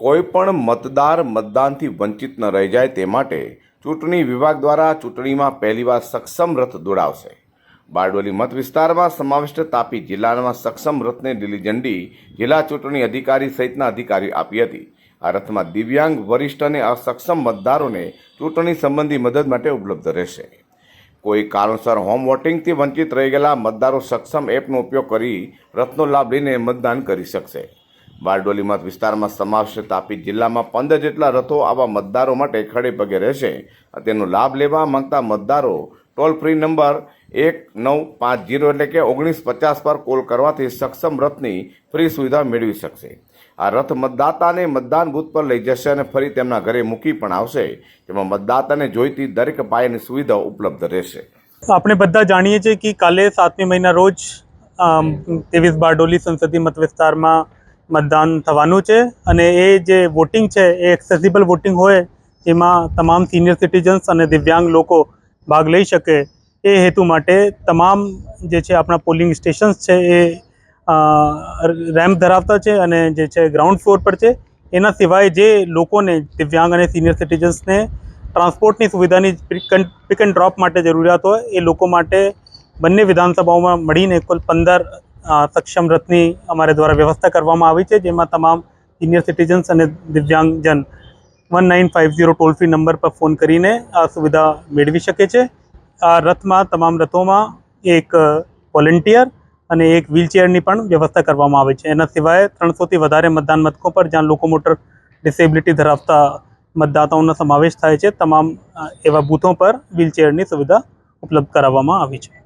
કોઈ પણ મતદાર મતદાનથી વંચિત ન રહી જાય તે માટે ચૂંટણી વિભાગ દ્વારા ચૂંટણીમાં પહેલીવાર સક્ષમ રથ દોડાવશે. બારડોલી મત વિસ્તારમાં સમાવિષ્ટ તાપી જિલ્લામાં સક્ષમ રથને લીલી ઝંડી જિલ્લા ચૂંટણી અધિકારી સહિતના અધિકારીઓ આપી હતી. આ રથમાં દિવ્યાંગ વરિષ્ઠ અને અસક્ષમ મતદારોને ચૂંટણી સંબંધી મદદ માટે ઉપલબ્ધ રહેશે. કોઈ કારણસર હોમ વોટિંગથી વંચિત રહી ગયેલા મતદારો સક્ષમ એપનો ઉપયોગ કરી રથનો લાભ લઈને મતદાન કરી શકશે. બારડોલી મત વિસ્તારમાં સમાવશે તાપી જિલ્લામાં પંદર જેટલા રથો આવા મતદારો માટે ખડે પગે રહેશે. તેનો લાભ લેવા માંગતા મતદારો ટોલ ફ્રી નંબર એક નવ પાંચ જીરો એટલે કે ઓગણીસ પચાસ પર કોલ કરવાથી સક્ષમ રથની ફ્રી સુવિધા મેળવી શકશે. આ રથ મતદાતાને મતદાન બૂથ પર લઈ જશે અને ફરી તેમના ઘરે મૂકી પણ આવશે. જેમાં મતદાતાને જોઈતી દરેક પાયાની સુવિધા ઉપલબ્ધ રહેશે. આપણે બધા જાણીએ છીએ કે કાલે સાતમી મહિના રોજ ત્રેવીસ બારડોલી સંસદીય મત વિસ્તારમાં મતદાન થવાનું છે અને એ જે વોટિંગ છે, એ એક્સેસિબલ વોટિંગ હોય જેમાં તમામ સિનિયર સિટીઝન્સ અને દિવ્યાંગ લોકો ભાગ લઈ શકે. એ હેતુ માટે તમામ જે છે આપણા પોલિંગ સ્ટેશન્સ છે એ રેમ્પ ધરાવતા છે અને જે છે ગ્રાઉન્ડ ફ્લોર પર છે. એના સિવાય જે લોકોને, દિવ્યાંગ અને સિનિયર સિટીઝન્સને ટ્રાન્સપોર્ટની સુવિધાની પિક એન્ડ ડ્રોપ માટે જરૂરિયાત હોય, એ લોકો માટે બંને વિધાનસભાઓમાં મળીને કુલ પંદર સક્ષમ રથની અમારે દ્વારા વ્યવસ્થા કરવામાં આવી છે, જેમાં તમામ સિનિયર સિટીઝન્સ અને દિવ્યાંગજન one nine five zero toll free number પર ફોન કરીને આ સુવિધા મેળવી શકે છે. આ રથમાં, તમામ રથોમાં એક વોલેન્ટિયર અને એક વ્હીલચેરની પણ વ્યવસ્થા કરવામાં આવે છે. એના સિવાય ત્રણસોથી વધારે મતદાન મથકો પર જ્યાં લોકોમોટર ડિસેબિલિટી ધરાવતા મતદાતાઓનો સમાવેશ થાય છે, તમામ એવા બૂથો પર વ્હીલચેરની સુવિધા ઉપલબ્ધ કરાવવામાં આવી છે.